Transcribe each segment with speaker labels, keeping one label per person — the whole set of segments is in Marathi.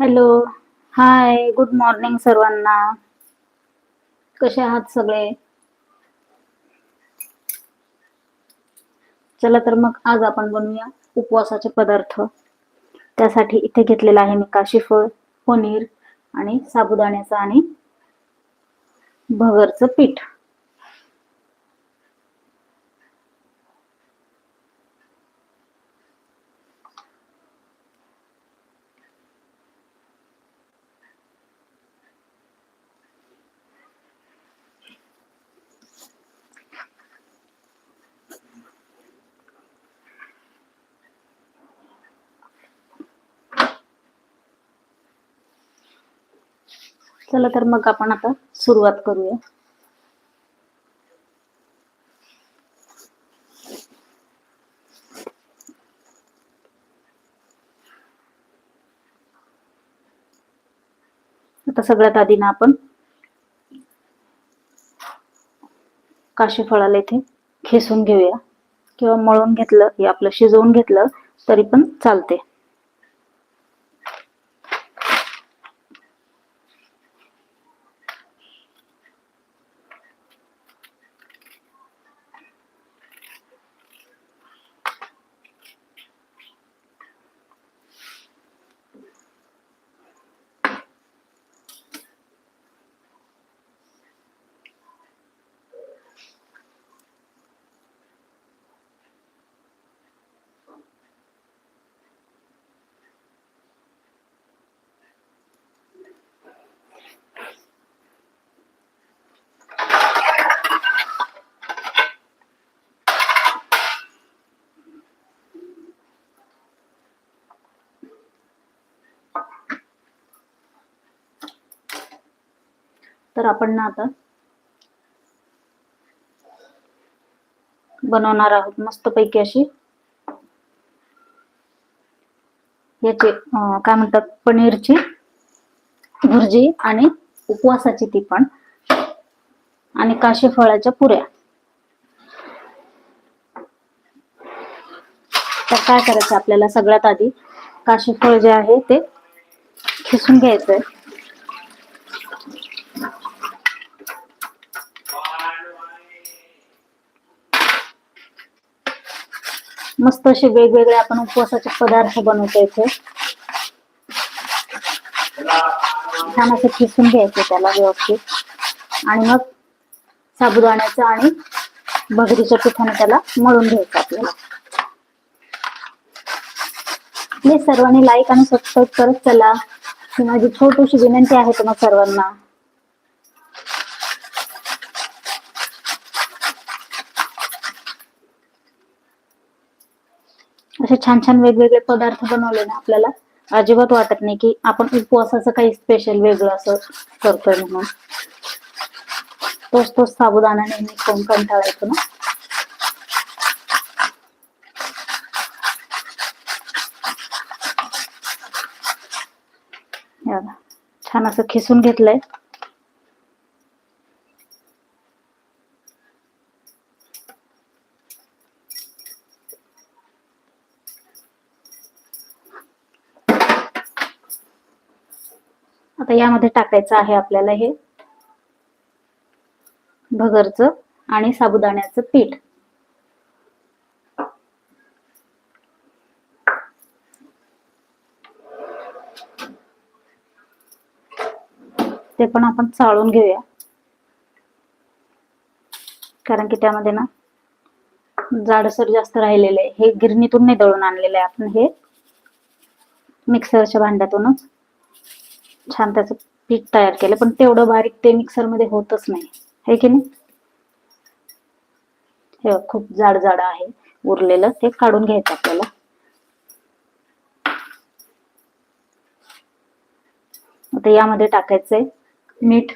Speaker 1: हॅलो. हाय गुड मॉर्निंग सर्वांना. कसे आहात सगळे? चला तर मग आज आपण बनवूया उपवासाचे पदार्थ. त्यासाठी इथे घेतलेला आहे मी काशीफळ पनीर आणि साबुदाण्याचं आणि भगरचं पीठ. चला तर मग आपण आता सुरुवात करूया. आता सगळ्यात आधी ना आपण काशी फळाला इथे खेसून घेऊया. किंवा मळून घेतलं हे आपलं शिजवून घेतलं तरी पण चालते. तर आपण ना आता बनवणार आहोत मस्तपैकी अशी. याचे काय म्हणतात पनीरची भुर्जी आणि उपवासाची ती पण. आणि काशी फळाच्या पुऱ्या. तर काय करायचं आपल्याला सगळ्यात आधी? काशी फळ जे आहे ते खिसून घ्यायचंय. मस्त असे वेगवेगळे आपण उपवासाचे पदार्थ बनवतो इथे. छान असं खिसून घ्यायचं त्याला व्यवस्थित. आणि मग साबुदाण्याचं आणि भगरीच्या पिठाने त्याला मळून घ्यायचं आपल्याला. प्लीज सर्वांनी लाईक आणि सबस्क्राईब करत चला. ही माझी छोटीशी विनंती आहे तुम्हाला सर्वांना. असे छान छान वेगवेगळे पदार्थ बनवले ना आपल्याला अजिबात वाटत नाही की आपण उपवासाचं काही स्पेशल वेगळं असं करतोय म्हणून. तोच तोच साबुदाणा नेहमी कोण कंटाळायचो ना. छान असं खिसून घेतलंय. आता यामध्ये टाकायचं आहे आपल्याला हे. भगरचं आणि साबुदाण्याचं पीठ. ते पण आपण चाळून घेऊया. कारण की त्यामध्ये ना जाडसर जास्त राहिलेले हे गिरणीतून नाही दळून आणलेलं आहे आपण हे. मिक्सरच्या भांड्यातूनच. छान त्याचं पीठ तयार केलं पण तेवढं बारीक ते मिक्सरमध्ये होतच नाही. हे की नाही? हे खूप जाड जाड आहे उरलेलं ते काढून घ्यायचं आपल्याला. आता यामध्ये टाकायचंय मीठ.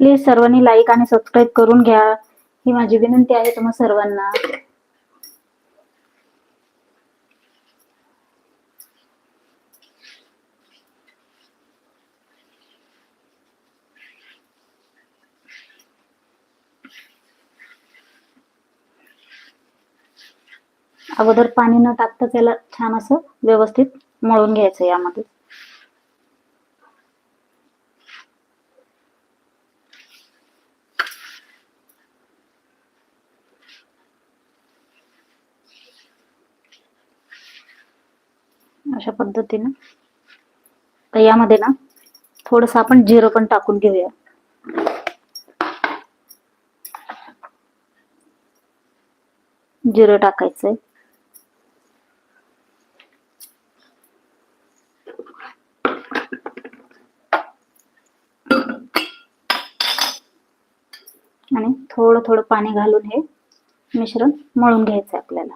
Speaker 1: प्लीज सर्वांनी लाईक आणि सबस्क्राईब करून घ्या. ही माझी विनंती आहे तुम्हा सर्वांना. अगोदर पाणी न टाकता त्याला छान असं व्यवस्थित मळून घ्यायचं यामध्ये. अशा पद्धतीनं. तर यामध्ये ना थोडस आपण जिरं पण टाकून घेऊया. जिरं टाकायचंय आणि थोडं थोडं पाणी घालून हे मिश्रण मळून घ्यायचं आपल्याला.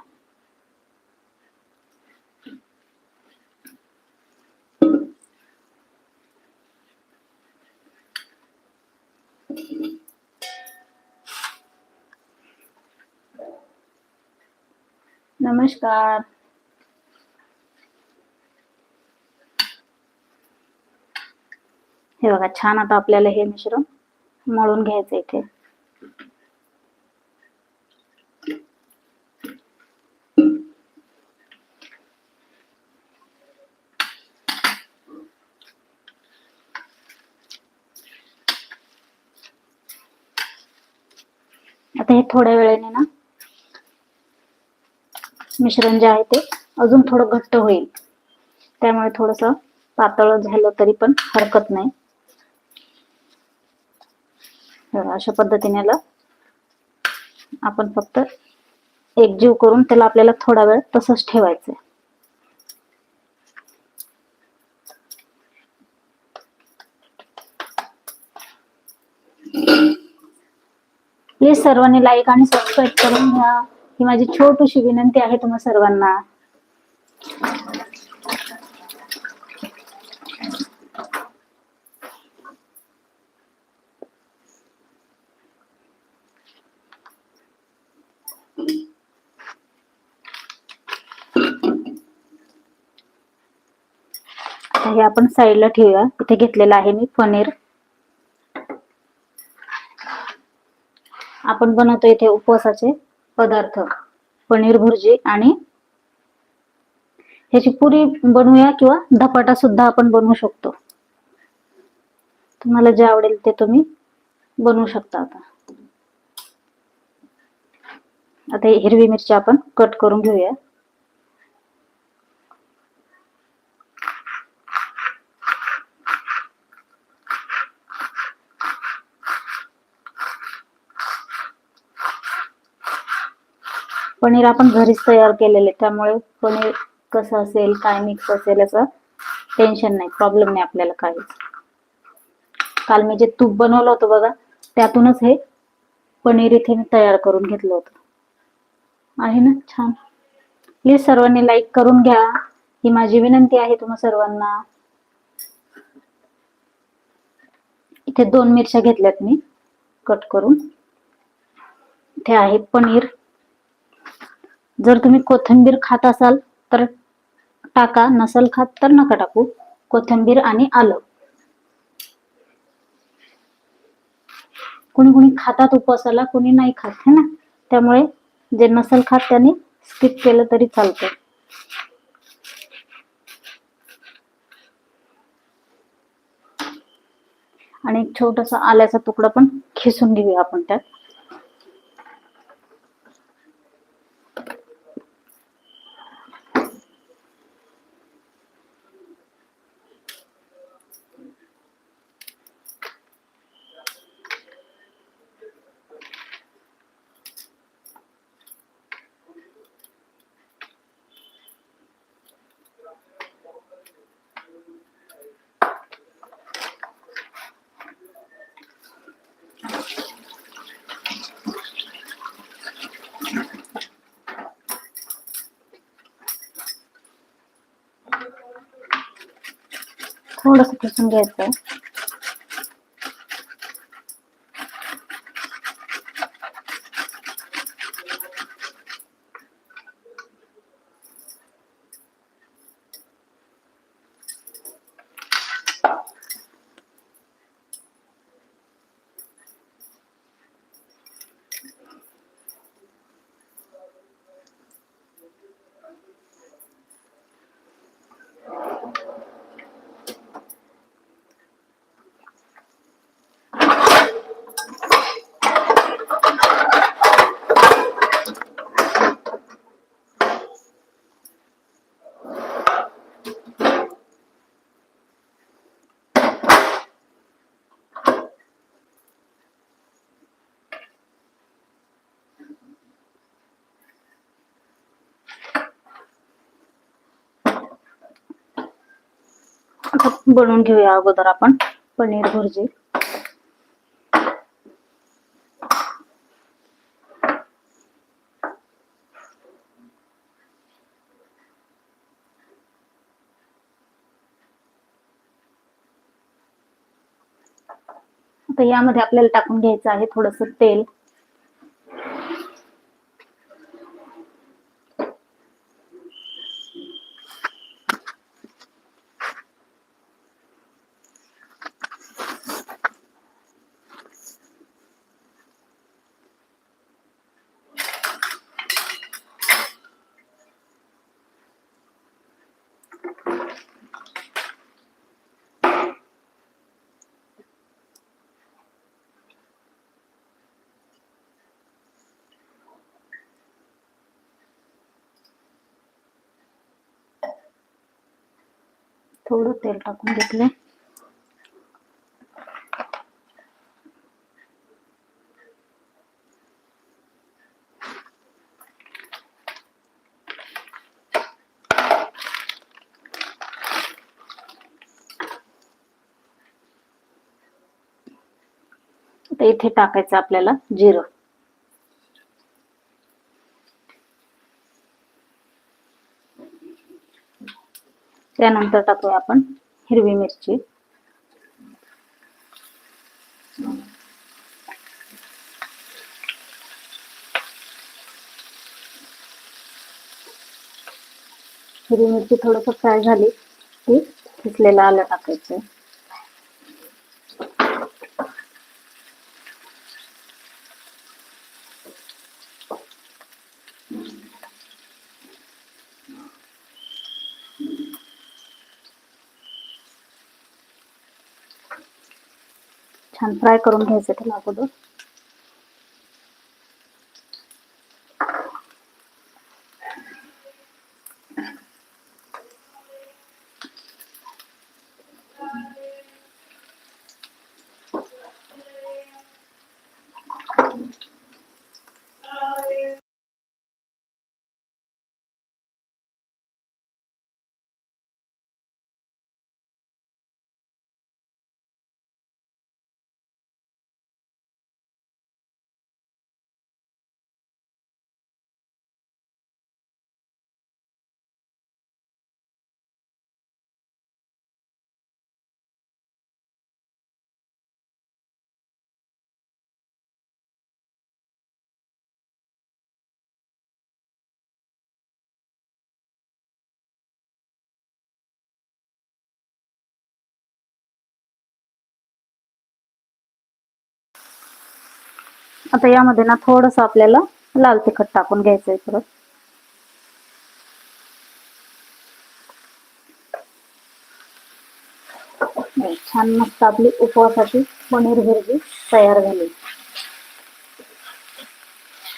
Speaker 1: नमस्कार. हे बघा छान आता आपल्याला हे मिश्रण मळून घ्यायचं इथे. आता हे थोड्या वेळेने ना मिश्रण जे आहे ते अजून थोडं घट्ट होईल. त्यामुळे थोडस पातळ झालं तरी पण हरकत नाही. अशा पद्धतीने आपण फक्त एकजीव करून त्याला आपल्याला थोडा वेळ तसंच ठेवायचं प्लीज सर्वांनी लाईक आणि सबस्क्राईब करून घ्या. ही माझी छोटीशी विनंती आहे तुम्हा सर्वांना. हे आपण साईडला ठेवूया. इथे घेतलेलं आहे मी पनीर. आपण बनवतो इथे उपवासाचे पदार्थ पनीर भुर्जी आणि ह्याची पुरी बनवूया किंवा धपाटा सुद्धा आपण बनवू शकतो. तुम्हाला जे आवडेल ते तुम्ही बनवू शकता आता. आता हिरवी मिरची आपण कट करून घेऊया. पनीर आपण घरीच तयार केलेले त्यामुळे पनीर कसं असेल काय मिक्स असेल असं टेन्शन नाही प्रॉब्लेम नाही आपल्याला काहीच. काल मी जे तूप बनवलं होतं बघा त्यातूनच हे पनीर इथे मी तयार करून घेतलं होतं. आहे ना? छान. प्लीज सर्वांनी लाईक करून घ्या. ही माझी विनंती आहे तुम्हा सर्वांना. इथे दोन मिरच्या घेतल्यात मी कट करून. इथे आहे पनीर. जर तुम्ही कोथिंबीर खात असाल तर टाका नसल खात तर नका टाकू. कोथिंबीर आणि आलं. कोणी कोणी खातात उपवासाला कोणी नाही खात है ना? त्यामुळे जे नसल खात त्याने स्किप केलं तरी चालतं आणि एक छोटासा आल्याचा तुकडा पण खिसून घेऊया आपण त्यात. थोडस खिसून घ्यायचं बनवून घेऊया अगोदर आपण पनीर भुर्जी. आता यामध्ये आपल्याला टाकून घ्यायचं आहे थोडस तेल. थोडं तेल टाकून घेतले इथे टाकायचं आपल्याला जिरं. त्यानंतर टाकूया आपण हिरवी मिरची. हिरवी मिरची थोडस फ्राय झाली की किसलेलं आलं टाकायचं छान फ्राय करून घ्यायचं त्याला अगोदर. आता यामध्ये ना थोडस आपल्याला लाल तिखट टाकून घ्यायचंय परत. छान मस्त आपली उपवासाची पनीर भुर्जी तयार झाली.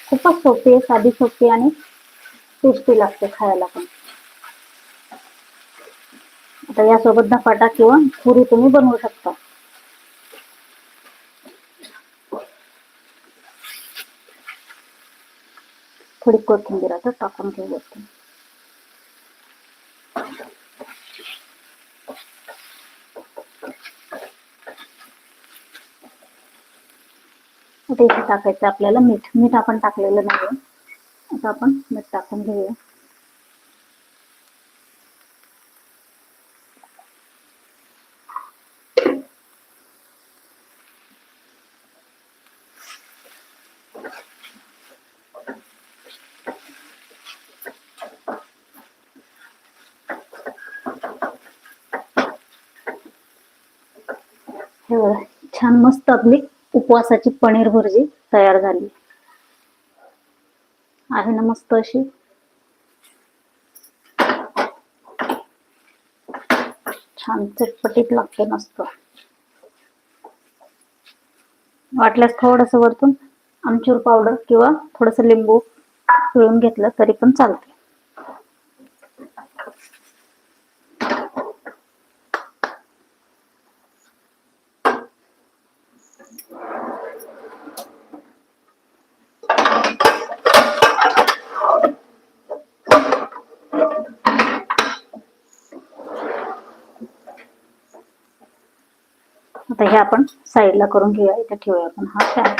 Speaker 1: खूपच सोपी आहे साधी सोपी आणि टेस्टी लागते खायला पण. आता यासोबत धपाटा किंवा पुरी तुम्ही बनवू शकता. थोडी कोथिंबीर आता टाकून घेऊ आता इथे टाकायचं आपल्याला मीठ मीठ आपण टाकलेलं नाही आता आपण मीठ टाकून घेऊया. हे बघा छान मस्त आपली उपवासाची पनीर भुर्जी तयार झाली. आहे ना मस्त अशी? छान चटपटीत लागते मस्त. वाटल्यास थोडस वरतून आमचूर पावडर किंवा थोडस लिंबू पिळून घेतलं तरी पण चालते हे आपण साईडला करून घेऊया. इथे ठेवूया आपण हा फॅन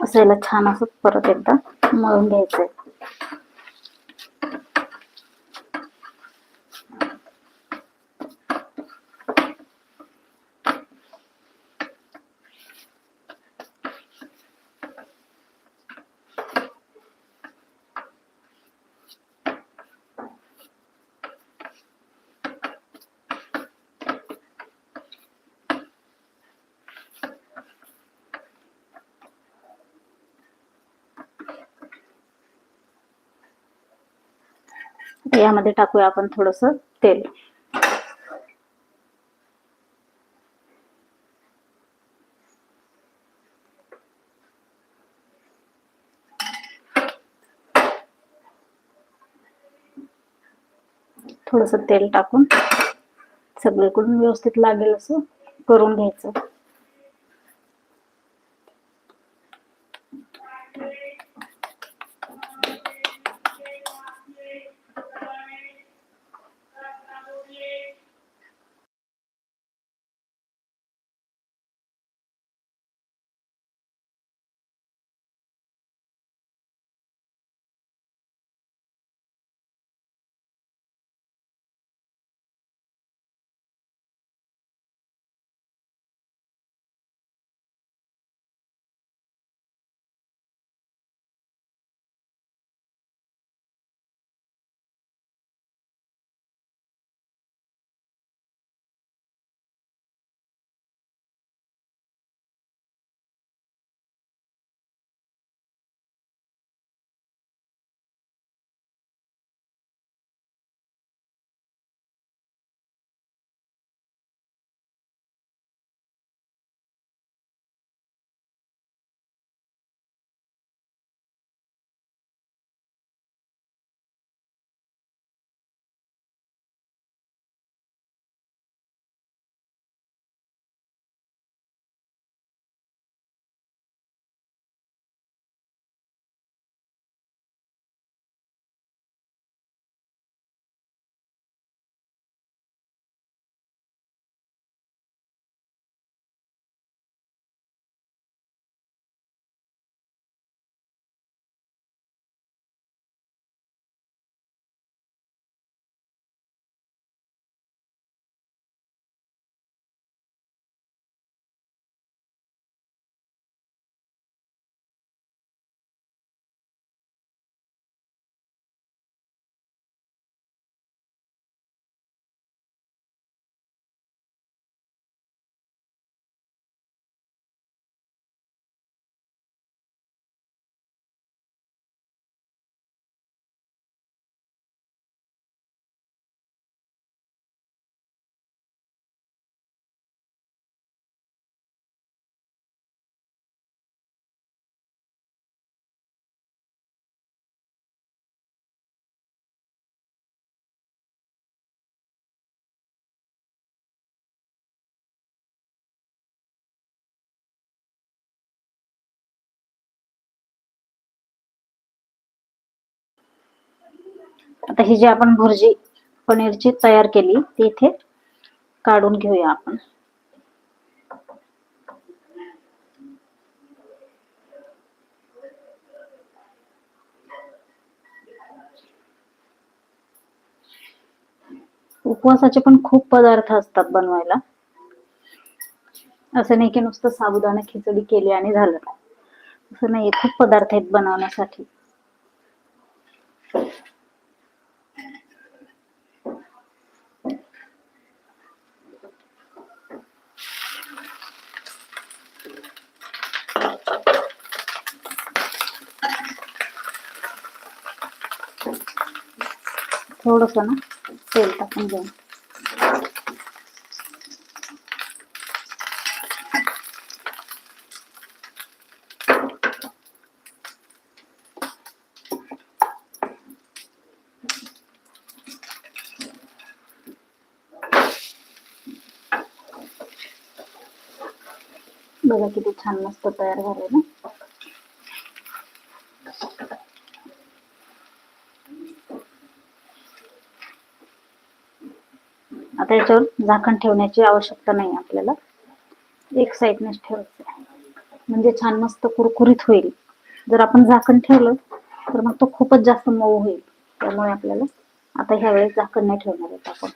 Speaker 1: असं याला छान असं परत एकदा मळून घ्यायचंय आता यामध्ये टाकूया आपण थोडस तेल. थोडस तेल टाकून सगळीकडून व्यवस्थित लागेल असं करून घ्यायचं. आता ही जी आपण भुर्जी पनीरची तयार केली ती इथे काढून घेऊया आपण. उपवासाचे पण खूप पदार्थ असतात बनवायला. असं नाही की नुसतं साबुदाणा खिचडी केली आणि झालं. असं नाही खूप पदार्थ आहेत बनवण्यासाठी. थोडस ना तेल टाकून घेऊ. बघा किती छान मस्त तयार झाले ना. आता याच्यावर झाकण ठेवण्याची आवश्यकता नाही आपल्याला. एक साईडनेच ठेवायचं आहे. म्हणजे छान मस्त कुरकुरीत होईल. जर आपण झाकण ठेवलं तर मग तो खूपच जास्त मऊ होईल. त्यामुळे आपल्याला आता ह्या वेळेस झाकण नाही ठेवणार आहेत आपण.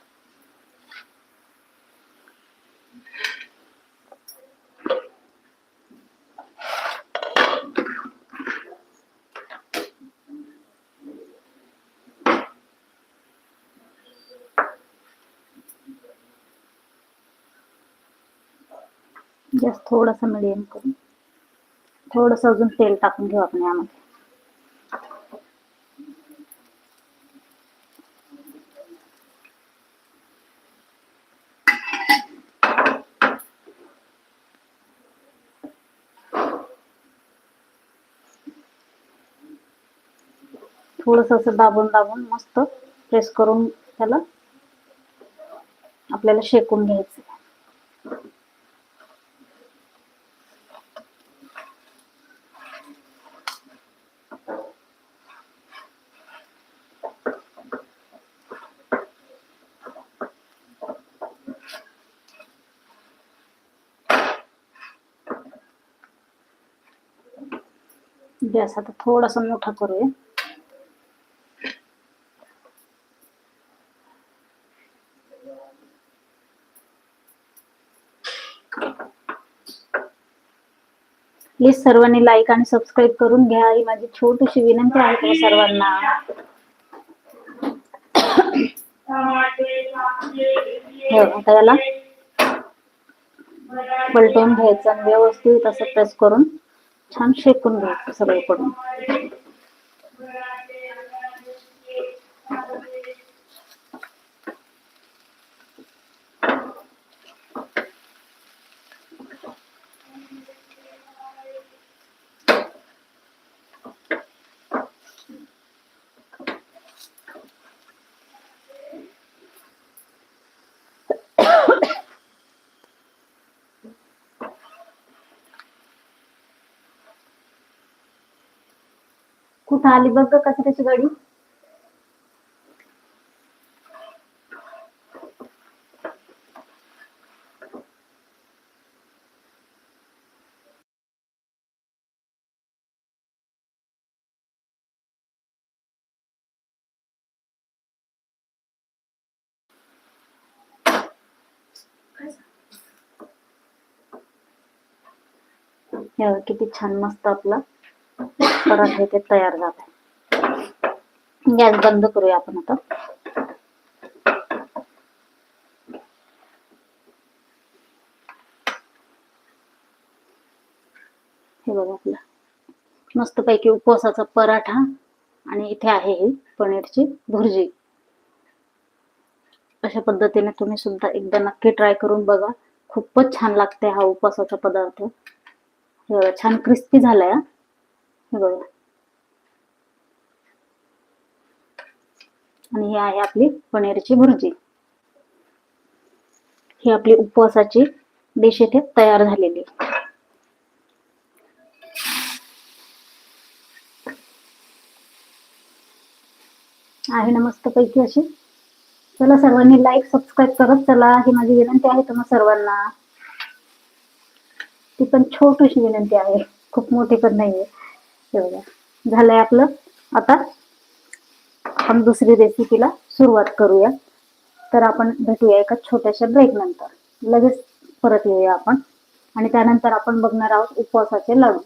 Speaker 1: जास्त थोडासा मिडियम करून थोडंसं अजून तेल टाकून घेऊ आपण यामध्ये. थोडस असं दाबून दाबून मस्त प्रेस करून त्याला आपल्याला शेकून घ्यायचं. म्हणजे गॅस आता थोडासा मोठा करूया. प्लीज सर्वांनी लाईक आणि सबस्क्राईब करून घ्या. ही माझी छोटीशी विनंती आहे तुम्ही सर्वांना. हो, आता याला पलटून घ्यायचं आणि व्यवस्थित असं प्रेस करून. छान शेकून घ्यायचं सगळीकडून. कुठं आली बघ कचऱ्याची गाडी. किती छान मस्त आपला. पराठे ते तयार झालं गॅस बंद करूया आपण आता. हे बघा आपला. मस्तपैकी उपवासाचा पराठा आणि इथे आहे ही पनीरची भुर्जी. अशा पद्धतीने तुम्ही सुद्धा एकदा नक्की ट्राय करून बघा. खूपच छान लागते हा उपवासाचा पदार्थ. हे बघा छान क्रिस्पी झालाय हा. हे बघा. आणि ही आहे आपली पनीरची भुर्जी. ही आपली उपवासाची डिश इथे तयार झालेली आहे. ना मस्तपैकी अशी. चला सर्वांनी लाईक सबस्क्राईब करत चला. ही माझी विनंती आहे तुम्हा सर्वांना. ती पण छोटीशी विनंती आहे. खूप मोठी पण नाहीये. हे बघा झालंय आपलं. आता आपण दुसरी रेसिपीला सुरुवात करूया. तर आपण भेटूया एका छोट्याशा ब्रेक नंतर. लगेच परत येऊया आपण. आणि त्यानंतर आपण बघणार आहोत उपवासाचे लाडू.